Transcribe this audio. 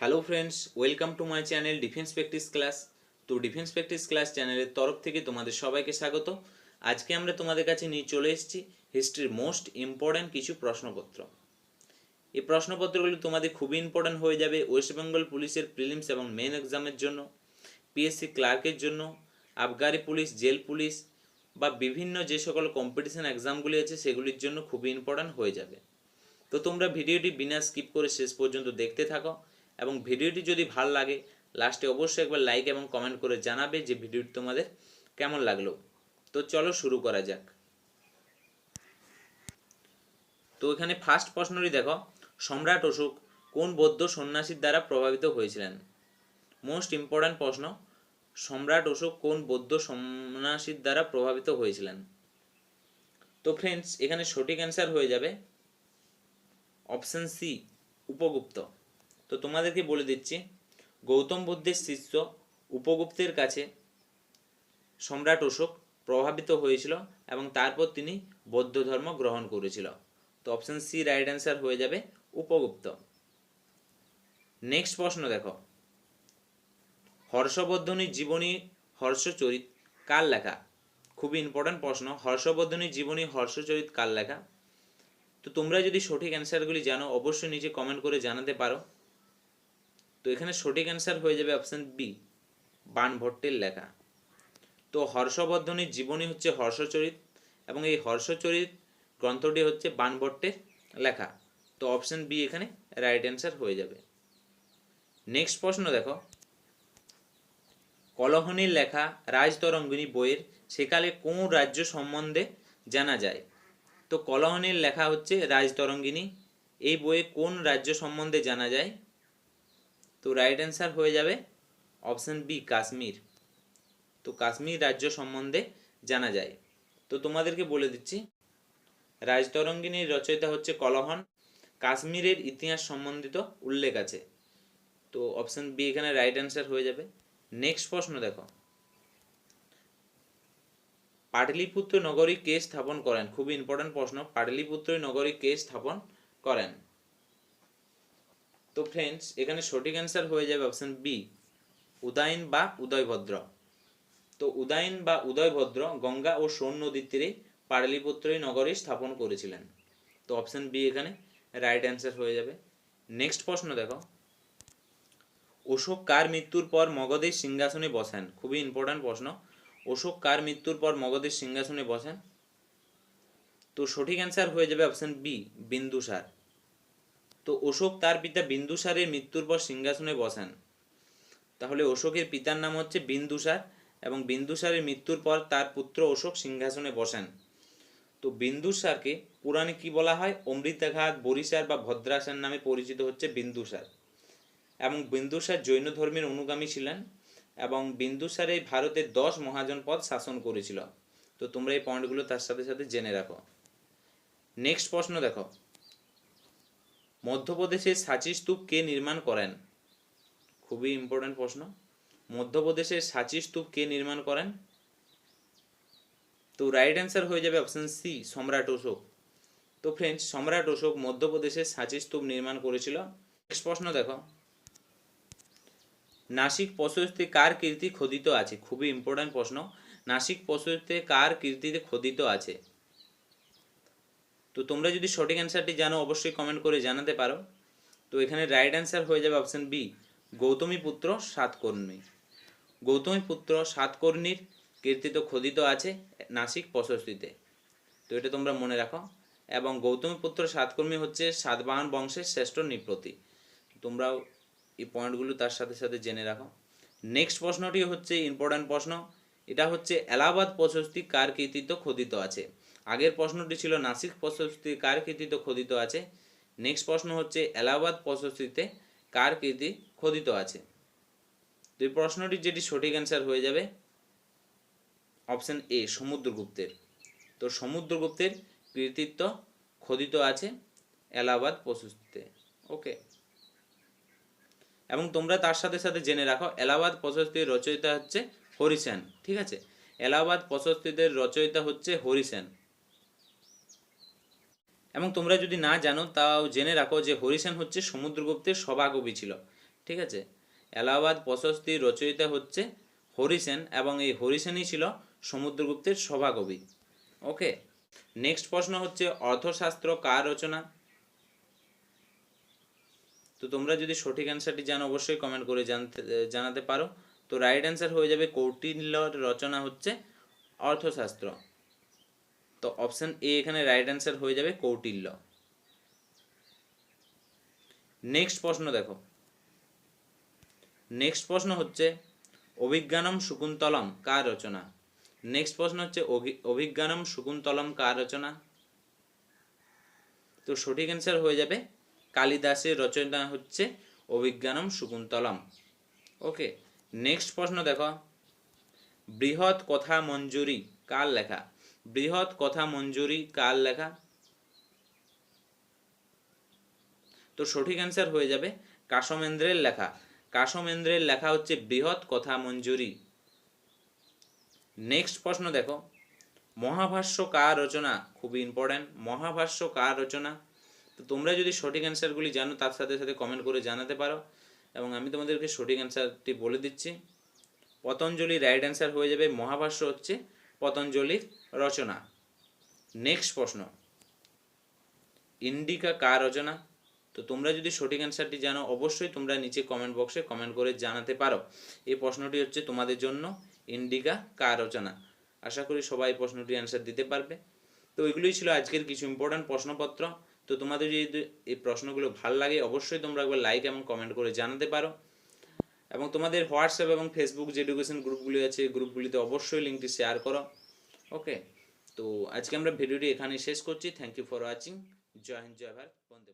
Hello friends welcome to my channel defence practice class তো defence practice class চ্যানেলের তরফ থেকে তোমাদের সবাইকে স্বাগত। আজকে আমরা তোমাদের কাছে নিয়ে চলে এসেছি হিস্ট্রির মোস্ট ইম্পর্ট্যান্ট কিছু প্রশ্নপত্র। এই প্রশ্নপত্রগুলি তোমাদের খুবই ইম্পর্ট্যান্ট হয়ে যাবে ওয়েস্ট বেঙ্গল পুলিশের প্রিলিমস এবং মেন এক্সামের জন্য পিএসসি ক্লার্কের জন্য আবগারি পুলিশ জেল পুলিশ বা বিভিন্ন যে সকল কম্পিটিশন এক্সামগুলি আছে সেগুলির জন্য খুবই ইম্পর্ট্যান্ট হয়ে যাবে। তো তোমরা ভিডিওটি বিনা স্কিপ করে শেষ পর্যন্ত দেখতে থাকো। এবং ভিডিওটি যদি ভালো লাগে লাস্টে অবশ্যই একবার লাইক এবং কমেন্ট করে জানাবে যে ভিডিওটি তোমাদের কেমন লাগল। তো চলো শুরু করা যাক। তো এখানে ফার্স্ট প্রশ্নটি দেখো, সম্রাট অশোক কোন বৌদ্ধ সন্ন্যাসীর দ্বারা প্রভাবিত হয়েছিলেন? মোস্ট ইম্পর্ট্যান্ট প্রশ্ন, সম্রাট অশোক কোন বৌদ্ধ সন্ন্যাসীর দ্বারা প্রভাবিত হয়েছিলেন? তো ফ্রেন্ডস এখানে সঠিক অ্যান্সার হয়ে যাবে অপশন সি উপগুপ্ত। তো তোমাদেরকে বলে দিচ্ছি, গৌতম বুদ্ধের শিষ্য উপগুপ্তের কাছে সম্রাট অশোক প্রভাবিত হয়েছিল এবং তারপর তিনি বৌদ্ধ ধর্ম গ্রহণ করেছিল। তো অপশন সি রাইট অ্যান্সার হয়ে যাবে উপগুপ্ত। নেক্সট প্রশ্ন দেখো। হর্ষবর্ধনীর জীবনী হর্ষচরিত কার লেখা? খুবই ইম্পর্ট্যান্ট প্রশ্ন। হর্ষবর্ধনীর জীবনী হর্ষচরিত কার লেখা? তো তোমরা যদি সঠিক অ্যান্সারগুলি জানো, অবশ্যই নিচে কমেন্ট করে জানাতে পারো। তো এখানে সঠিক অ্যান্সার হয়ে যাবে অপশন বি বাণভট্টের লেখা। তো হর্ষবর্ধনের জীবনী হচ্ছে হর্ষচরিত এবং এই হর্ষচরিত গ্রন্থটি হচ্ছে বাণভট্টের লেখা। তো অপশন বি এখানে রাইট অ্যান্সার হয়ে যাবে। নেক্সট প্রশ্ন দেখো। কলহনির লেখা রাজতরঙ্গিনী বইয়ের সেকালে কোন রাজ্য সম্বন্ধে জানা যায়? তো কলহনির লেখা হচ্ছে রাজতরঙ্গিনী। এই বইয়ে কোন রাজ্য সম্বন্ধে জানা যায়? তো রাইট অ্যান্সার হয়ে যাবে অপশন বি কাশ্মীর। তো কাশ্মীর রাজ্য সম্বন্ধে জানা যায়। তো তোমাদেরকে বলে দিচ্ছি, রাজতরঙ্গিনীর রচয়িতা হচ্ছে কলহন। কাশ্মীরের ইতিহাস সম্বন্ধিত উল্লেখ আছে। তো অপশন বি এখানে রাইট অ্যান্সার হয়ে যাবে। নেক্সট প্রশ্ন দেখো। পাটলিপুত্র নগরী কে স্থাপন করেন? খুবই ইম্পর্টেন্ট প্রশ্ন। পাটলিপুত্র নগরী কে স্থাপন করেন? তো ফ্রেন্ডস এখানে সঠিক অ্যান্সার হয়ে যাবে অপশন বি উদয়ন বা উদয়ভদ্র। তো উদয়ন বা উদয়ভদ্র গঙ্গা ও সোন নদীর তীরে পাটলিপুত্র নগরী স্থাপন করেছিলেন। তো অপশন বি এখানে রাইট অ্যান্সার হয়ে যাবে। নেক্সট প্রশ্ন দেখো। অশোক কার মৃত্যুর পর মগধের সিংহাসনে বসেন? খুবই ইম্পর্ট্যান্ট প্রশ্ন। অশোক কার মৃত্যুর পর মগধের সিংহাসনে বসেন? তো সঠিক অ্যান্সার হয়ে যাবে অপশন বি বিন্দুসার। তো অশোক তার পিতা বিন্দুসারের মৃত্যুর পর সিংহাসনে বসেন। তাহলে অশোকের পিতার নাম হচ্ছে বিন্দুসার এবং বিন্দুসারের মৃত্যুর পর তার পুত্র অশোক সিংহাসনে বসেন। তো বিন্দুসারকে পুরাণে কি বলা হয়? অমৃতাঘাত বরিশার বা ভদ্রাসার নামে পরিচিত হচ্ছে বিন্দুসার। এবং বিন্দুসার জৈন ধর্মের অনুগামী ছিলেন এবং বিন্দুসার এই ভারতের দশ মহাজন পদ শাসন করেছিল। তো তোমরা এই পয়েন্টগুলো তার সাথে সাথে জেনে রাখো। নেক্সট প্রশ্ন দেখো। মধ্যপ্রদেশের সাঁচি স্তূপ কে নির্মাণ করেন? খুবই ইম্পর্টেন্ট প্রশ্ন। মধ্যপ্রদেশের সাঁচি স্তূপ কে নির্মাণ করেন? তো রাইট অ্যান্সার হয়ে যাবে অপশন সি সম্রাট অশোক। তো ফ্রেন্ডস সম্রাট অশোক মধ্যপ্রদেশের সাঁচি স্তূপ নির্মাণ করেছিল। নেক্সট প্রশ্ন দেখো। নাসিক প্রশস্তে কার কীর্তি খোদিত আছে? খুবই ইম্পর্ট্যান্ট প্রশ্ন। নাসিক প্রশস্তে কার কীর্তিতে খোদিত আছে? তো তোমরা যদি সঠিক অ্যান্সারটি জানো, অবশ্যই কমেন্ট করে জানাতে পারো। তো এখানে রাইট অ্যান্সার হয়ে যাবে অপশন বি গৌতমী পুত্র, সাতকর্ণী। গৌতমী পুত্র, সাতকর্ণীর কীর্তিত খোদিত আছে নাসিক প্রশস্তিতে তো এটা তোমরা মনে রাখো। এবং গৌতমী পুত্র সাতকর্মী হচ্ছে সাতবাহন বংশের শ্রেষ্ঠ নৃপতি। তোমরাও এই পয়েন্টগুলো তার সাথে সাথে জেনে রাখো। নেক্সট প্রশ্নটি হচ্ছে ইম্পর্ট্যান্ট প্রশ্ন। এটা হচ্ছে এলাহাবাদ প্রশস্তি কার কৃতিত্ব খোদিত আছে? আগের প্রশ্নটি ছিল নাসিক প্রশস্তি কার কৃতিত্ব খোদিত আছে? নেক্সট প্রশ্ন হচ্ছে, এলাহাবাদ প্রশস্তিতে কার কীর্তি খোদিত আছে? তো এই প্রশ্নটির যেটি সঠিক অ্যান্সার হয়ে যাবে অপশান এ সমুদ্রগুপ্তের। তো সমুদ্রগুপ্তের কৃতিত্ব খোদিত আছে এলাহাবাদ প্রশস্তিতে। ওকে এবং তোমরা তার সাথে সাথে জেনে রাখো, এলাহাবাদ প্রশস্তির রচয়িতা হচ্ছে হরিসেন, ঠিক আছে? এলাহাবাদ প্রশস্তিদের রচয়িতা হচ্ছে হরিসেন। এবং তোমরা যদি না জানো, তাও জেনে রাখো যে হরিসেন হচ্ছে সমুদ্রগুপ্তের সভাকবি ছিল। ঠিক আছে? এলাহাবাদ প্রশস্তির রচয়িতা হচ্ছে হরিসেন এবং এই হরিসেনই ছিল সমুদ্রগুপ্তের সভাকবি। ওকে নেক্সট প্রশ্ন হচ্ছে, অর্থশাস্ত্র কার রচনা? তো তোমরা যদি সঠিক অ্যান্সারটি জানো, অবশ্যই কমেন্ট করে জানতে, জানাতে পারো। তো রাইট অ্যান্সার হয়ে যাবে কৌটিল্যর রচনা হচ্ছে অর্থশাস্ত্র। তো অপশন এ এখানে রাইট অ্যান্সার হয়ে যাবে কৌটিল্য। নেক্সট প্রশ্ন দেখো। নেক্সট প্রশ্ন হচ্ছে, অভিজ্ঞানম শকুন্তলম কার রচনা? নেক্সট প্রশ্ন হচ্ছে, অভি- অভিজ্ঞানম শকুন্তলম কার রচনা? তো সঠিক অ্যান্সার হয়ে যাবে, কালিদাসের রচনা হচ্ছে, অভিজ্ঞানম শকুন্তলম। ওকে নেক্সট প্রশ্ন দেখো। বৃহৎ কথা মঞ্জুরি কার লেখা? বৃহৎ কথা মঞ্জুরি কার লেখা? তো সঠিক অ্যান্সার হয়ে যাবে কাসমেন্দ্রের লেখা। কাসমেন্দ্রের লেখা হচ্ছে বৃহৎ কথা মঞ্জুরি। নেক্সট প্রশ্ন দেখো। মহাভাষ্য কার রচনা? খুবই ইম্পর্ট্যান্ট মহাভাষ্য কার রচনা? তো তোমরা যদি সঠিক অ্যান্সারগুলি জানো, তার সাথে সাথে কমেন্ট করে জানাতে পারো। এবং আমি তোমাদেরকে সঠিক অ্যান্সারটি বলে দিচ্ছি। পতঞ্জলি রাইট অ্যান্সার হয়ে যাবে। মহাভাষ্য হচ্ছে পতঞ্জলির রচনা। নেক্সট প্রশ্ন। ইন্ডিকা কার রচনা? তো তোমরা যদি সঠিক অ্যান্সারটি জানো, অবশ্যই তোমরা নিচে কমেন্ট বক্সে কমেন্ট করে জানাতে পারো। এই প্রশ্নটি হচ্ছে তোমাদের জন্য ইন্ডিকা কার রচনা। আশা করি সবাই প্রশ্নটি অ্যান্সার দিতে পারবে। তো এগুলোই ছিল আজকের কিছু ইম্পর্ট্যান্ট প্রশ্নপত্র। তো তোমাদের যদি এই প্রশ্নগুলো ভালো লাগে, অবশ্যই তোমরা একবার লাইক এবং কমেন্ট করে জানাতে পারো। এবং তোমাদের হোয়াটসঅ্যাপ এবং ফেসবুক যে এডুকেশন গ্রুপগুলি আছে গ্রুপগুলিতে অবশ্যই লিঙ্কটি শেয়ার করো। ওকে তো আজকে আমরা ভিডিওটি এখানে শেষ করছি। থ্যাংক ইউ ফর ওয়াচিং জয় হিন্দ, জয় ভারত। বন্দে।